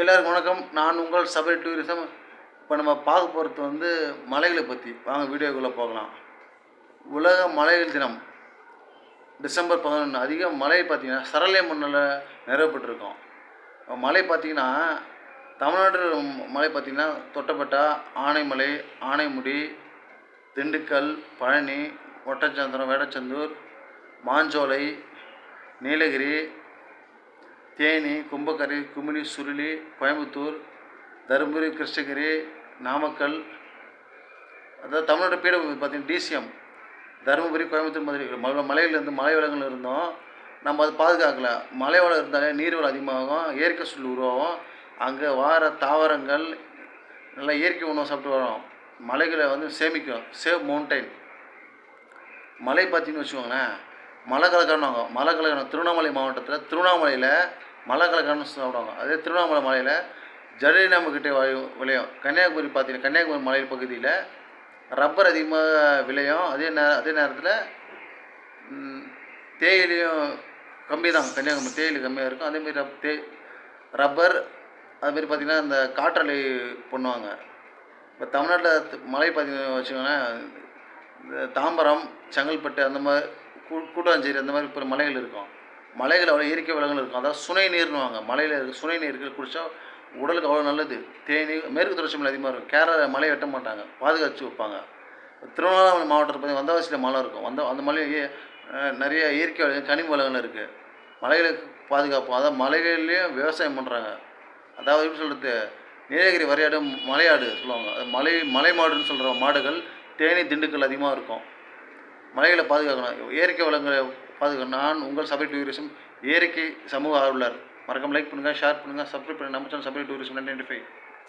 எல்லாருக்கும் வணக்கம். நான் உங்கள் சபரி டூரிசம். இப்போ நம்ம பார்க்க போகிறது வந்து மலைகளை பற்றி வாங்க வீடியோக்குள்ளே போகலாம். உலக மலைகள் தினம். டிசம்பர் பதினொன்று அதிகம் மலை பார்த்திங்கன்னா சரளை மண்ணில் நிறுவப்பட்டிருக்கும். மலை பார்த்திங்கன்னா தமிழ்நாடு மலை பார்த்திங்கன்னா தொட்டப்பட்டா ஆனைமலை ஆனைமுடி திண்டுக்கல் பழனி ஒட்டச்சந்திரம் வேடச்சந்தூர் மாஞ்சோலை நீலகிரி தேனி கும்பக்கரை குமிழி சுருளி கோயம்புத்தூர் தருமபுரி கிருஷ்ணகிரி நாமக்கல் அதாவது தமிழ்நாடு பீடபூமி பார்த்தீங்கன்னா டிசிஎம் தருமபுரி கோயம்புத்தூர் மதுரை. மல மலையிலேருந்து மலை வளங்கள் இருந்தோம். நம்ம அதை பாதுகாக்கல. மலை வளம் இருந்தாலே நீர் வளம் அதிகமாகும் இயற்கை சூழல் உருவாகும். அங்கே வார தாவரங்கள் நல்லா இயற்கை உணவு சாப்பிட்டு வரோம். மலைகளை வந்து சேமிக்கும். சேவ் மவுண்டைன் மலை பார்த்தீங்கன்னு வச்சுக்கோங்களேன் மலை கலக்கணுவாங்க மலை கலக்கணும் திருவண்ணாமலை மாவட்டத்தில் திருவண்ணாமலையில் மலை கலக்கணும்னு சாப்பிடுவாங்க. அதே திருவண்ணாமலை மலையில் ஜடலினாம கிட்டே விளையும் விளையும். கன்னியாகுமரி பார்த்தீங்கன்னா கன்னியாகுமரி மலை பகுதியில் ரப்பர் அதிகமாக விளையும். அதே நே அதே நேரத்தில் தேயிலையும் கம்மி தான் கன்னியாகுமரி தேயிலை கம்மியாக இருக்கும். அதேமாரி ரப் தே ரப்பர் அதுமாரி பார்த்திங்கன்னா இந்த காற்றாலை பண்ணுவாங்க. இப்போ தமிழ்நாட்டில் மலை பார்த்திங்கன்னா வச்சுக்கோங்களேன் இந்த தாம்பரம் செங்கல்பட்டு அந்த மாதிரி கூ கூட்டாஞ்சேரி அந்த மாதிரி இப்போ மலைகள் இருக்கும். மலைகள் அவ்வளோ இயற்கை வளங்கள் இருக்கும். அதாவது சுனை நீர்னுவாங்க மலையில் இருக்க சுனை நீர்கள் குடித்தா உடலுக்கு அவ்வளோ நல்லது. தேனி மேற்கு தொடர்ச்சி மலை அதிகமாக இருக்கும். கேரளா மலை வெட்ட மாட்டாங்க. பாதுகாத்து வைப்பாங்க. திருவண்ணாமலை மாவட்டத்தில் பார்த்தீங்கன்னா வந்தவாசியில் மலை இருக்கும். வந்த அந்த மலையிலேயே நிறைய இயற்கை வளங்கள் கனிம வளங்கள் இருக்குது மலைகளுக்கு பாதுகாப்போம். அதாவது மலைகள்லேயும் விவசாயம் பண்ணுறாங்க அதாவது எப்படி சொல்கிறது நீலகிரி வரையாடு மலையாடு சொல்லுவாங்க. அது மலை மலை மாடுன்னு சொல்கிற மாடுகள் தேனி திண்டுக்கல் அதிகமாக இருக்கும். மலைகளை பாதுகாக்கணும். இயற்கை வளங்களை பாதுகாக்கணும் நான் உங்கள் சபை டூரிசம் இயற்கை சமூக ஆர்வலர். மறக்காம லைக் பண்ணுங்கள் ஷேர் பண்ணுங்கள் சப்ஸ்கிரைப் பண்ணுங்கள் நம்ம சேனல் சபை டூரிசம் நைன்டி ஃபைவ்.